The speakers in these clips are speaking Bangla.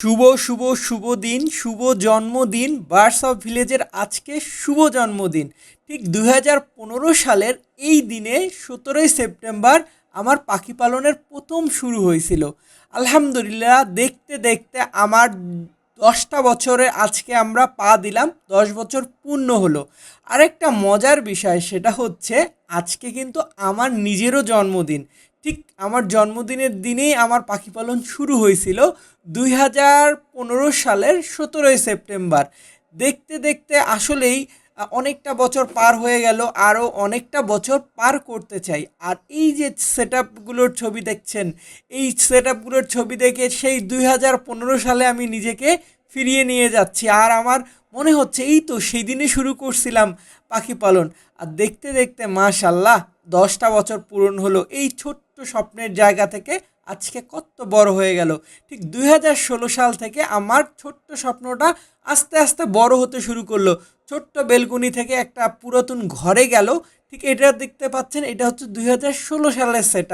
শুভ শুভ শুভ দিন, শুভ জন্মদিন বার্স অফ ভিলেজের আজকে শুভ জন্মদিন। ঠিক দু হাজার পনেরো সালের এই দিনে সতেরোই সেপ্টেম্বর আমার পাখি পালনের প্রথম শুরু হয়েছিল। আলহামদুলিল্লাহ, দেখতে দেখতে আমার দশটা বছরে আজকে আমরা পা দিলাম, দশ বছর পূর্ণ হলো। আরেকটা মজার বিষয়, সেটা হচ্ছে আজকে কিন্তু আমার নিজেরও জন্মদিন। ঠিক আমার জন্মদিনের দিনেই আমার পাখি পালন শুরু হয়েছিল দুই হাজার পনেরো সালের সতেরোই সেপ্টেম্বর। দেখতে দেখতে আসলেই অনেকটা বছর পার হয়ে গেল, আরও অনেকটা বছর পার করতে চাই। আর এই যে সেট আপগুলোর ছবি দেখছেন, এই সেট আপগুলোর ছবি দেখে সেই দুই হাজার পনেরো সালে আমি নিজেকে ফিরিয়ে নিয়ে যাচ্ছি। আর আমার মনে হচ্ছে, এই তো সেই দিনে শুরু করছিলাম পাখি পালন। আর দেখতে দেখতে, মাশাল্লাহ, দশটা বছর পূরণ হলো। এই ছোট্ট স্বপ্নের জায়গা থেকে আজকে কত বড় হয়ে গেল। ঠিক দুই হাজার ষোলো সাল থেকে আমার ছোট্ট স্বপ্নটা আস্তে আস্তে বড় হতে শুরু করল। ছোট্ট বেলকুনি থেকে একটা পুরাতন ঘরে গেল ঠিক এটা দেখতে পাচ্ছেন, এটা হচ্ছে দুই হাজার ষোলো সালের সেট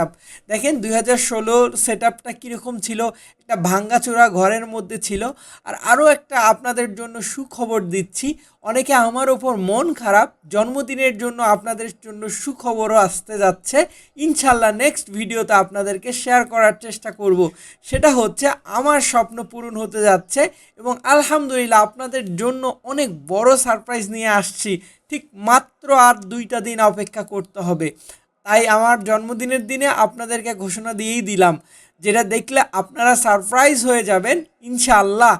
দেখেন দুই হাজার ষোলোর সেট আপটা কীরকম ছিল, একটা ভাঙ্গাচোরা ঘরের মধ্যে ছিল। আর আরও একটা আপনাদের জন্য সুখবর দিচ্ছি, অনেকে আমার ওপর মন খারাপ, জন্মদিনের জন্য আপনাদের জন্য সুখবরও আসতে যাচ্ছে। ইনশাল্লাহ নেক্সট ভিডিওতে আপনাদেরকে শেয়ার করার চেষ্টা করব। সেটা হচ্ছে, আমার স্বপ্ন পূরণ হতে যাচ্ছে এবং আলহামদুলিল্লাহ আপনাদের জন্য অনেক বড় সারপ্রাইজ নিয়ে আসছি। ঠিক মাত্র আর দুইটা দিন অপেক্ষা করতে হবে। তাই আমার জন্মদিনের দিনে আপনাদেরকে ঘোষণা দিয়েই দিলাম, যেটা দেখলে আপনারা সারপ্রাইজ হয়ে যাবেন, ইনশাআল্লাহ।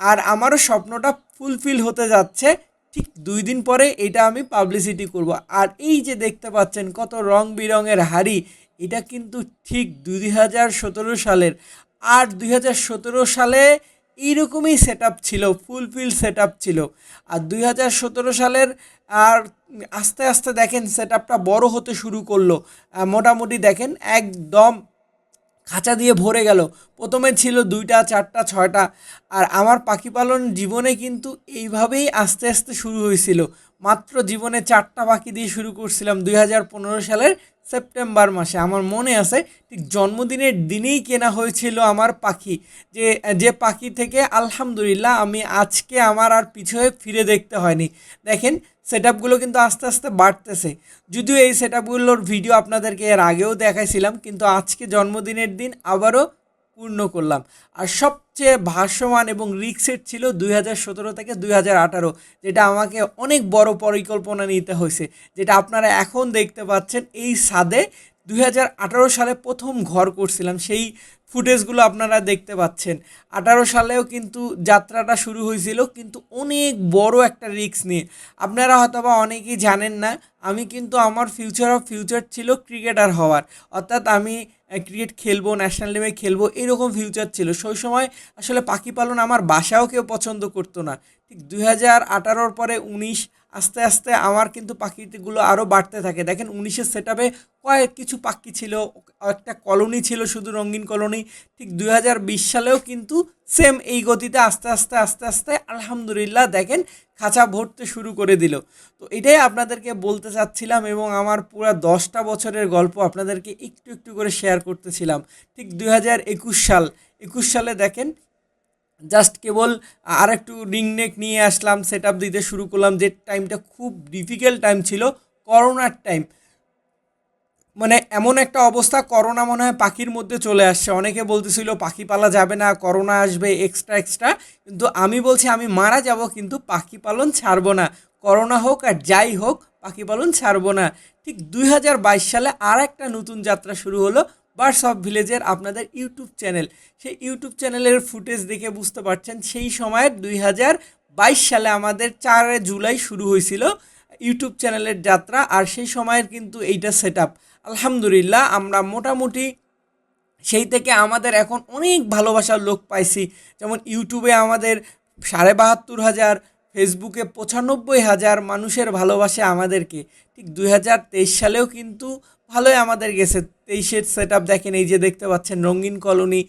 আর আমারও স্বপ্নটা ফুলফিল হতে যাচ্ছে, ঠিক দুই দিন পরে এটা আমি পাবলিসিটি করব। আর এই যে দেখতে পাচ্ছেন কত রং বেরঙের হাড়ি, এটা কিন্তু ঠিক দুই হাজার সতেরো সালের। আর দুই হাজার সতেরো সালে এইরকমই সেট ছিল ফুলফিল সেটআপ ছিল। আর দুই হাজার সতেরো সালের, আর আস্তে আস্তে দেখেন সেট আপটা বড় হতে শুরু করল। মোটামুটি দেখেন একদম খাঁচা দিয়ে ভরে গেল। প্রথমে ছিল দুইটা, চারটা, ছয়টা। আর আমার পাখি পালন জীবনে কিন্তু এইভাবেই আস্তে আস্তে শুরু হয়েছিল। মাত্র জীবনে চারটা পাখি দিয়ে শুরু করছিলাম দুই হাজার পনেরো সালের সেপ্টেম্বর মাসে। আমার মনে আছে ঠিক জন্মদিনের দিনেই কেনা হয়েছিল আমার পাখি। যে যে পাখি থেকে আলহামদুলিল্লাহ আমি আজকে আমার আর পিছনে ফিরে দেখতে হয়নি। দেখেন সেট আপগুলো কিন্তু আস্তে আস্তে বাড়তেছে। যদিও এই সেট আপগুলোর ভিডিও আপনাদেরকে এর আগেও দেখাইছিলাম, কিন্তু আজকে জন্মদিনের দিন আবারও পূর্ণ করলাম। আর সবচেয়ে ভাসমান এবং রিক্সের ছিল দুই হাজার সতেরো থেকে দুই হাজার আঠারো, যেটা আমাকে অনেক বড় পরিকল্পনা নিতে হয়েছে। যেটা আপনারা এখন দেখতে পাচ্ছেন এই সাদে দুই হাজার আঠারো সালে প্রথম ঘর করছিলাম, সেই ফুটেজগুলো আপনারা দেখতে পাচ্ছেন। আঠারো সালেও কিন্তু যাত্রাটা শুরু হয়েছিল, কিন্তু অনেক বড় একটা রিস্ক নিয়ে। আপনারা হয়তো বা অনেকেই জানেন না, আমি কিন্তু আমার ফিউচার অফ ফিউচার ছিল ক্রিকেটার হওয়ার। অর্থাৎ আমি ক্রিকেট খেলব, ন্যাশনাল টিমে খেলব, এরকম ফিউচার ছিল। সেই সময় আসলে পাখি পালন আমার বাসাও কেউ পছন্দ করতো না। ঠিক দুই হাজার আঠারোর পরে উনিশ আস্তে আস্তে আমার কিন্তু পাখিগুলো আরও বাড়তে থাকে। দেখেন উনিশের সেট আপে কয়েক কিছু পাখি ছিল, একটা কলোনি ছিল শুধু রঙিন কলোনি। ঠিক দুই হাজার বিশ সালেও কিন্তু সেম এই গতিতে আস্তে আস্তে আস্তে আস্তে আলহামদুলিল্লাহ দেখেন খাঁচা ভরতে শুরু করে দিল। তো এটাই আপনাদেরকে বলতে চাচ্ছিলাম এবং আমার পুরো দশটা বছরের গল্প আপনাদেরকে একটু একটু করে শেয়ার করতেছিলাম। ঠিক দুই হাজার একুশ সাল, একুশ সালে দেখেন জাস্ট কেবল আর একটু রিং নিয়ে আসলাম সেট আপ দিতে শুরু করলাম, যে টাইমটা খুব ডিফিকাল্ট টাইম ছিল করোনার টাইম মানে এমন একটা অবস্থা করোনা মনে হয় পাখির মধ্যে চলে আসছে। অনেকে বলতেছিল, পাখি পালা যাবে না করোনা আসবে এক্সট্রা এক্সট্রা কিন্তু আমি বলছি, আমি মারা যাব, কিন্তু পাখি পালন ছাড়বো না। করোনা হোক আর যাই হোক, পাখি পালন ছাড়বো না। ঠিক দুই হাজার বাইশ সালে আর একটা নতুন যাত্রা শুরু হলো বার্ডস অফ ভিলেজের আপনাদের ইউটিউব চ্যানেল সেই ইউটিউব চ্যানেলের ফুটেজ দেখে বুঝতে পারছেন, সেই সময়ের দুই হাজার বাইশ সালে আমাদের চারে জুলাই শুরু হয়েছিল ইউটিউব চ্যানেলের যাত্রা, আর সেই সময়ের কিন্তু এইটা সেট আলহামদুলিল্লাহ, আমরা মোটামুটি সেই থেকে আমাদের এখন অনেক ভালোবাসার লোক পাইছি। যেমন ইউটিউবে আমাদের সাড়ে বাহাত্তর হাজার ফেসবুকে পঁচানব্বই হাজার মানুষের ভালোবাসে আমাদেরকে। ঠিক দুই হাজার তেইশ সালেও কিন্তু ভালোই আমাদের গেছে। তেইশের সেট আপ দেখেন, এই যে দেখতে পাচ্ছেন রঙিন কলোনি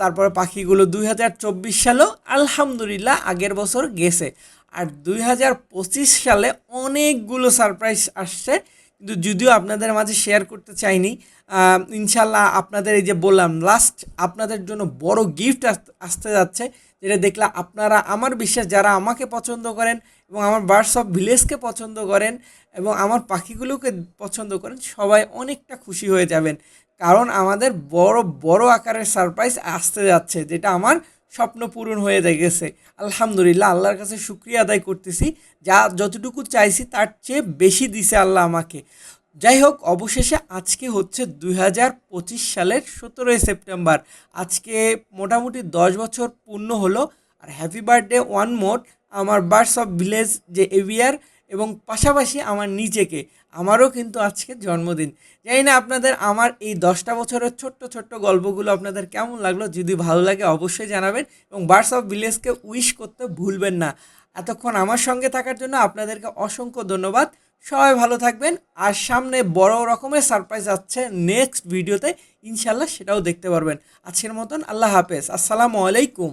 তারপরে পাখিগুলো দুই হাজার চব্বিশ সালেও আলহামদুলিল্লাহ আগের বছর গেছে। আর দুই হাজার পঁচিশ সালে অনেকগুলো সারপ্রাইজ আসছে, কিন্তু যদিও আপনাদের মাঝে শেয়ার করতে চাইনি ইনশাল্লাহ আপনাদের এই যে বললাম লাস্ট আপনাদের জন্য বড় গিফট আসতে যাচ্ছে যেটা দেখলে আপনারা আমার বিশ্বাস যারা আমাকে পছন্দ করেন এবং আমার বার্ডস অফ ভিলেজকে পছন্দ করেন এবং আমার পাখিগুলোকে পছন্দ করেন, সবাই অনেকটা খুশি হয়ে যাবেন। কারণ আমাদের বড় বড় আকারের সারপ্রাইজ আসতে যাচ্ছে, যেটা আমার স্বপ্ন পূরণ হয়ে গেছে। আলহামদুলিল্লাহ, আল্লাহর কাছে শুক্রিয়া আদায় করতেছি। যা যতটুকু চাইছি তার চেয়ে বেশি দিছে আল্লাহ আমাকে। যাই হোক অবশেষে আজকে হচ্ছে দুই হাজার পঁচিশ সালের সতেরোই সেপ্টেম্বর। আজকে মোটামুটি দশ বছর পূর্ণ হলো আর হ্যাপি বার্থডে ওয়ান মোর আমার বার্ডস অফ ভিলেজ যে এভিয়ার এবং পাশাপাশি আমার নিজেকে, আমারও কিন্তু আজকে জন্মদিন। জানি না আপনাদের আমার এই দশটা বছরের ছোট্ট ছোট্ট গল্পগুলো আপনাদের কেমন লাগল, যদি ভালো লাগে অবশ্যই জানাবেন এবং বার্ডস অফ ভিলেজকে উইশ করতে ভুলবেন না। এতক্ষণ আমার সঙ্গে থাকার জন্য আপনাদেরকে অসংখ্য ধন্যবাদ। সবাই ভালো থাকবেন। আর সামনে বড় রকমের সারপ্রাইজ আছে নেক্সট ভিডিওতে ইনশাল্লাহ সেটাও দেখতে পারবেন। আজকের মতন আল্লাহ হাফেজ। আসসালামু আলাইকুম।